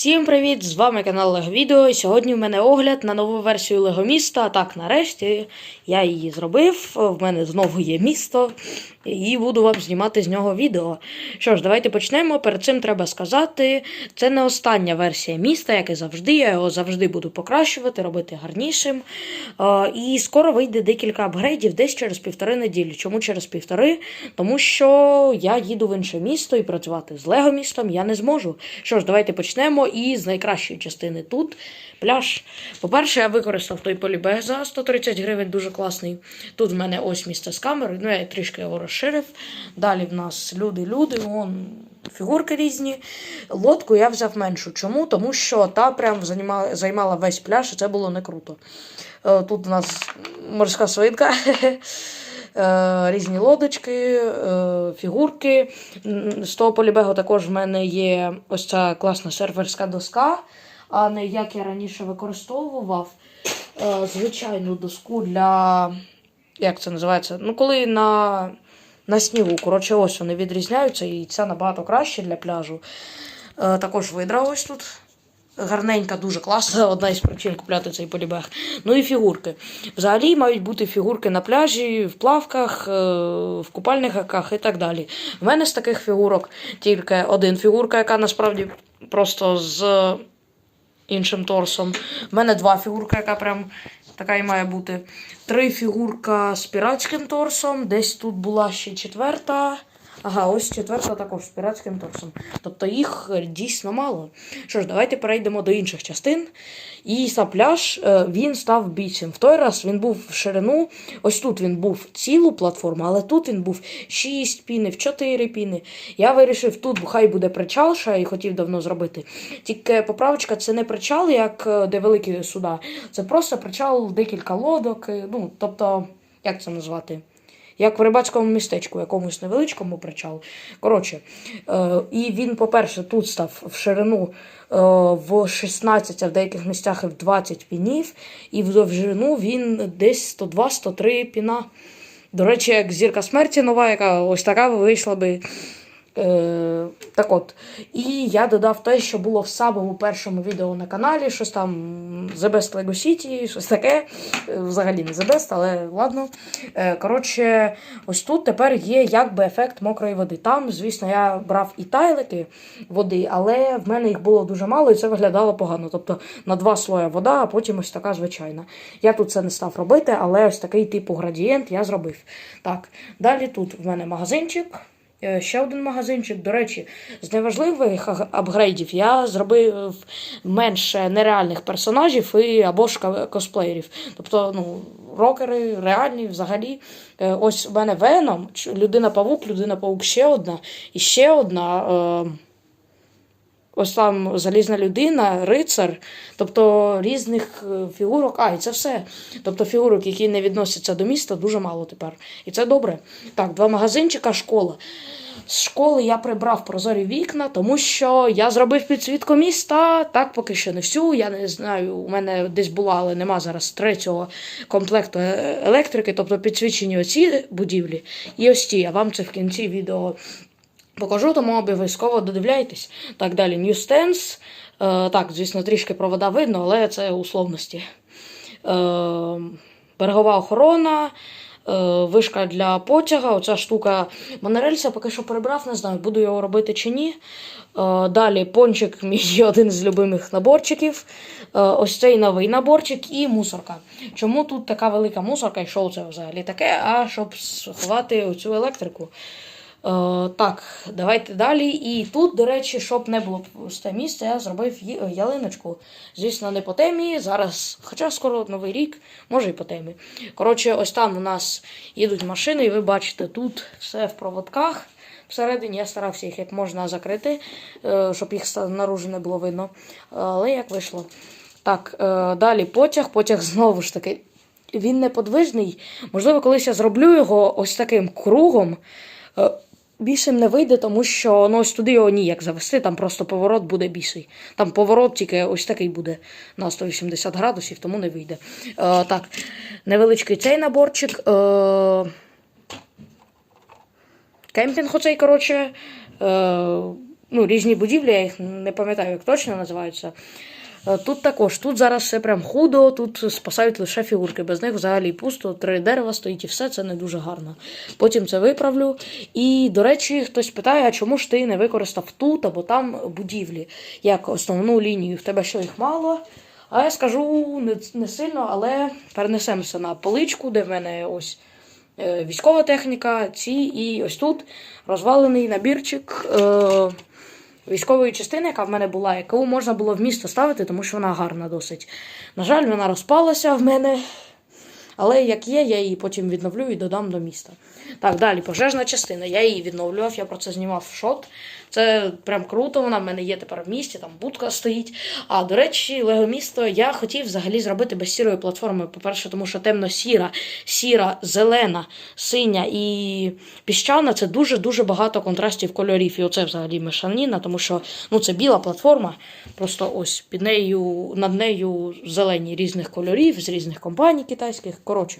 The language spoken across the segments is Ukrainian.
Всім привіт! З вами канал Лего. І Сьогодні в мене огляд на нову версію Лего міста. Так, нарешті я її зробив. В мене знову є місто, і буду вам знімати з нього відео. Що ж, давайте почнемо. Перед цим треба сказати, це не остання версія міста, як і завжди. Я його завжди буду покращувати, робити гарнішим. Е, І скоро вийде декілька апгрейдів десь через півтори неділі. Чому через півтори? Тому що я їду в інше місто і працювати з Лего містом я не зможу. Що ж, давайте почнемо. І з найкращої частини тут пляж. По-перше, я використав той полібег за 130 гривень, дуже класний. Тут в мене ось місце з камери, ну я трішки його розширив. Далі в нас люди-люди, вон фігурки різні. Лодку я взяв меншу. Чому? Тому що та прям займала, займала весь пляж, і це було не круто. Е, Тут у нас морська свинка. Е, Різні лодочки, е, фігурки. З того полібегу також в мене є ось ця класна серверська доска, а не як я раніше використовував е, звичайну доску для. Як це називається? Ну, коли на, на снігу. Коротше, ось вони відрізняються, і це набагато краще для пляжу. Також видра ось тут. Гарненька, дуже класна, одна із причин купляти цей полібег. Ну і фігурки. Взагалі мають бути фігурки на пляжі, в плавках, е, в купальниках і так далі. В мене з таких фігурок тільки один фігурка, яка насправді просто з іншим торсом. В мене два фігурка, яка прям така і має бути. Три фігурка з піратським торсом. Десь тут була ще четверта. Ага, ось четверта також з піратським торсом. Тобто їх е, дійсно мало. Що ж, давайте перейдемо до інших частин. І сам пляж е, він став більшим. В той раз він був в ширину. Ось тут він був цілу платформу, але тут він був 6 пінів, 4 піни. Я вирішив, тут хай буде причал, що я і хотів давно зробити. Тільки поправочка, це не причал, як е, де великі суда. Це просто причал декілька лодок. Ну, тобто, як це назвати? Як в рибацькому містечку, якомусь невеличкому причалу. Коротше, е, і він, по-перше, тут став в ширину е, в 16, а в деяких місцях і в 20 пінів, і в довжину він десь 102-103 піна. До речі, як зірка смерті нова, яка ось така вийшла би. Е, так от. І я додав те, що було в самому першому відео на каналі, щось там The Best Lego City, щось таке. Е, Взагалі не The Best, але ладно. Е, коротше, ось тут тепер є якби ефект мокрої води. Там, звісно, я брав і тайлики води, але в мене їх було дуже мало і це виглядало погано. Тобто на два слоя вода, а потім ось така звичайна. Я тут це не став робити, але ось такий типу градієнт я зробив. Так, далі тут в мене магазинчик. Е, Ще один магазинчик. До речі, з неважливих апгрейдів я зробив менше нереальних персонажів і або ж косплеєрів. Тобто, ну, рокери реальні взагалі. Е, Ось у мене Веном, людина-павук, людина-павук ще одна, і ще одна. Е- Ось там залізна людина, рицар, тобто різних е, фігурок. А, і це все. Тобто фігурок, які не відносяться до міста, дуже мало тепер. І це добре. Так, два магазинчика, школа. З школи я прибрав прозорі вікна, тому що я зробив підсвітку міста. Так, поки що не всю. Я не знаю, у мене десь була, але нема зараз третього комплекту е- електрики, тобто підсвічені оці будівлі. І ось ті. Я вам це в кінці відео покажу, тому обов'язково додивляйтесь. Так далі, Newstance. Е, так, звісно, трішки провода видно, але це условності. Е, берегова охорона, е, вишка для потяга. Оця штука монорельса поки що перебрав, не знаю, буду його робити чи ні. Далі пончик, мій один з любимих наборчиків. Ось цей новий наборчик і мусорка. Чому тут така велика мусорка і що це взагалі таке? А щоб сховати оцю електрику. Е, так, давайте далі. І тут, до речі, щоб не було пусте місце, я зробив ялиночку. Звісно, не по темі. Зараз, хоча скоро новий рік, може і по темі. Коротше, ось там у нас їдуть машини, і ви бачите, тут все в проводках. Всередині я старався їх як можна закрити, е, щоб їх знаружи не було видно. Але як вийшло. Так, е, далі потяг. Потяг знову ж таки. Він неподвижний. Можливо, колись я зроблю його ось таким кругом. Більшим не вийде, тому що ну, ось туди його ніяк завести, там просто поворот буде більший. Там поворот тільки ось такий буде на 180 градусів, тому не вийде. Е, так, невеличкий цей наборчик. Е, кемпінг оцей, коротше. Е, ну, різні будівлі, я їх не пам'ятаю, як точно називаються. Е, Тут також, тут зараз все прям худо, тут спасають лише фігурки. Без них взагалі пусто, три дерева стоїть і все це не дуже гарно. Потім це виправлю. І, до речі, хтось питає, а чому ж ти не використав тут або там будівлі як основну лінію? В тебе що їх мало? А я скажу не, не сильно, але перенесемося на поличку, де в мене ось е, військова техніка, ці, і ось тут розвалений набірчик. Е, військової частини, яка в мене була, яку можна було в місто ставити, тому що вона гарна досить. На жаль, вона розпалася в мене. Але як є, я її потім відновлю і додам до міста. Так, далі, пожежна частина. Я її відновлював, я про це знімав шот. Це прям круто, вона в мене є тепер в місті, там будка стоїть. А до речі, Лего місто я хотів взагалі зробити без сірої платформи. По-перше, тому що темно-сіра, сіра, зелена, синя і піщана це дуже-дуже багато контрастів кольорів. І оце взагалі мешаніна, тому що ну, це біла платформа. Просто ось під нею, над нею зелені різних кольорів з різних компаній китайських. Коротше.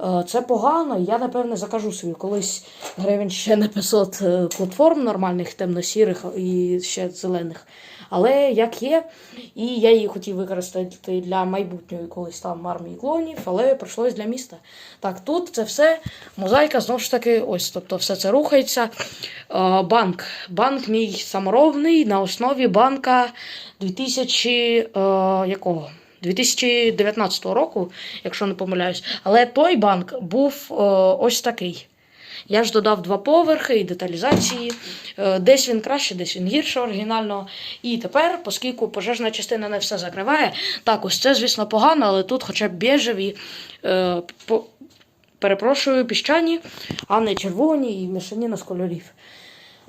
Е, Це погано, я напевне закажу собі колись гривень ще на 500 е, платформ нормальних, темно-сірих і ще зелених. Але як є, і я її хотів використати для майбутньої колись там армії клонів, але прийшлось для міста. Так, тут це все мозаїка, знову ж таки, ось, тобто все це рухається. Е, Банк. Банк мій саморобний на основі банка 2000 е, якого? 2019 року, якщо не помиляюсь. Але той банк був е, ось такий. Я ж додав два поверхи і деталізації. Е, Десь він краще, десь він гірше оригінального. І тепер, оскільки пожежна частина не все закриває, так, ось це, звісно, погано, але тут хоча б біжеві, е, по, перепрошую, піщані, а не червоні і мішаніна з кольорів.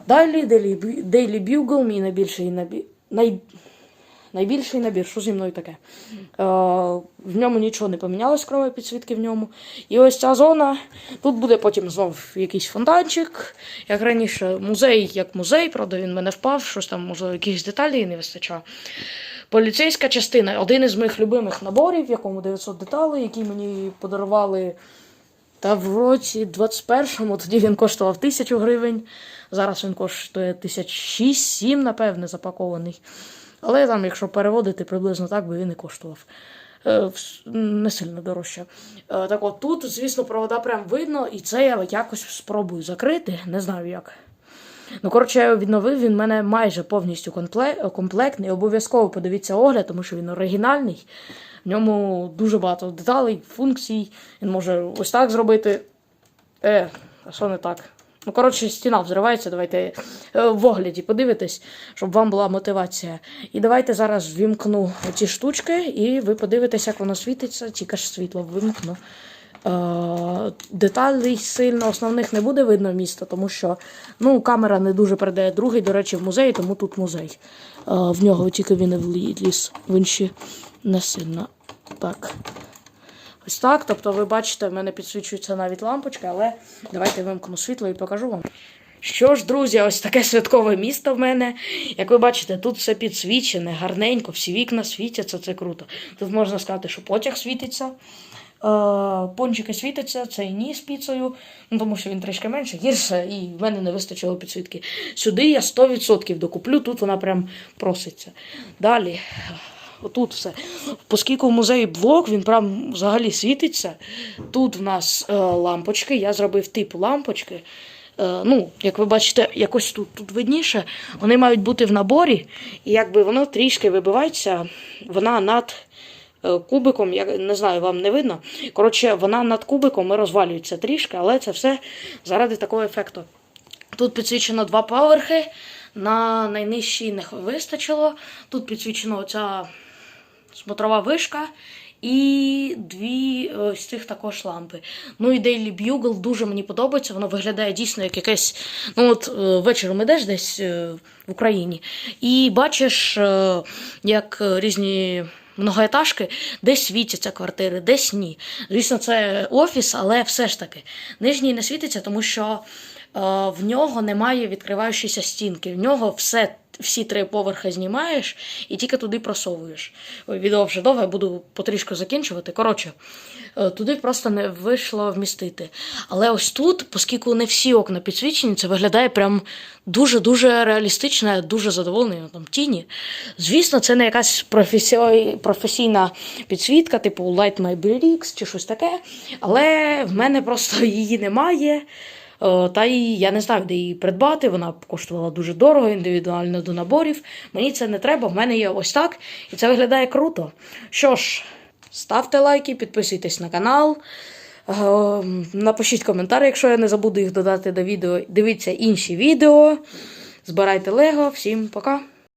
Далі Daily, Bugle, мій найбільший. Най... Найбільший набір, що зі мною таке? Е, в ньому нічого не помінялось, крім підсвітки в ньому. І ось ця зона. Тут буде потім знов якийсь фонтанчик. Як раніше, музей як музей, правда, він мене впав, щось там, може, якихось деталей не вистачає. Поліцейська частина один із моїх любимих наборів, в якому 900 деталей, які мені подарували. Та в році 21-му тоді він коштував тисячу гривень. Зараз він коштує тисяч шість-сім, напевне, запакований. Але там, якщо переводити, приблизно так би він і коштував. Е, Не сильно дорожче. Е, Так от тут, звісно, провода прям видно, і це я якось спробую закрити. Не знаю як. Ну, коротше, я відновив, він мене майже повністю комплектний. Обов'язково подивіться огляд, тому що він оригінальний. В ньому дуже багато деталей, функцій. Він може ось так зробити. Е, а що не так? Ну, коротше, стіна взривається, давайте е, в огляді подивитесь, щоб вам була мотивація. І давайте зараз вімкну ці штучки, і ви подивитесь, як воно світиться, тільки ж світло вимкну. Е, деталей сильно основних не буде видно міста, тому що ну, камера не дуже передає другий, до речі, в музеї, тому тут музей. Е, в нього тільки він і вліз, в інші не сильно. Так. Ось так. Тобто, ви бачите, в мене підсвічується навіть лампочка, але давайте вимкну світло і покажу вам. Що ж, друзі, ось таке святкове місто в мене. Як ви бачите, тут все підсвічене, гарненько, всі вікна світяться, це круто. Тут можна сказати, що потяг світиться. Е, пончики світяться, це і ні з піцею, ну, тому що він трішки менше, гірше, і в мене не вистачило підсвітки. Сюди я 100% докуплю, тут вона прям проситься. Далі. Отут все. Оскільки в музеї блок, він прям взагалі світиться. Тут в нас е, лампочки. Я зробив тип лампочки. Е, ну, як ви бачите, якось тут, тут видніше. Вони мають бути в наборі, і якби воно трішки вибивається, вона над е, кубиком, я не знаю, вам не видно. Коротше, вона над кубиком і розвалюється трішки, але це все заради такого ефекту. Тут підсвічено два поверхи. На найнижчій не вистачило. Тут підсвічена оця смотрова вишка і дві е, ось цих також лампи. Ну і Daily Bugle дуже мені подобається. Воно виглядає дійсно як якесь. Ну от е, вечором ідеш десь е, в Україні і бачиш, е, як е, різні. Многоетажки, десь світяться квартири, десь ні. Звісно, це офіс, але все ж таки. Нижній не світиться, тому що в нього немає відкриваючої стінки. В нього все, всі три поверхи знімаєш і тільки туди просовуєш. Відео вже довге, буду потрішку закінчувати. Коротше, е, туди просто не вийшло вмістити. Але ось тут, оскільки не всі окна підсвічені, це виглядає прям дуже-дуже реалістично, я дуже задоволений на там тіні. Звісно, це не якась професій- професійна підсвітка, типу Light My BRX чи щось таке. Але в мене просто її немає. Е, Та й я не знаю, де її придбати. Вона коштувала дуже дорого, індивідуально до наборів. Мені це не треба, в мене є ось так, і це виглядає круто. Що ж, ставте лайки, підписуйтесь на канал. Е, Напишіть коментарі, якщо я не забуду їх додати до відео. Дивіться інші відео. Збирайте Лего. Всім пока!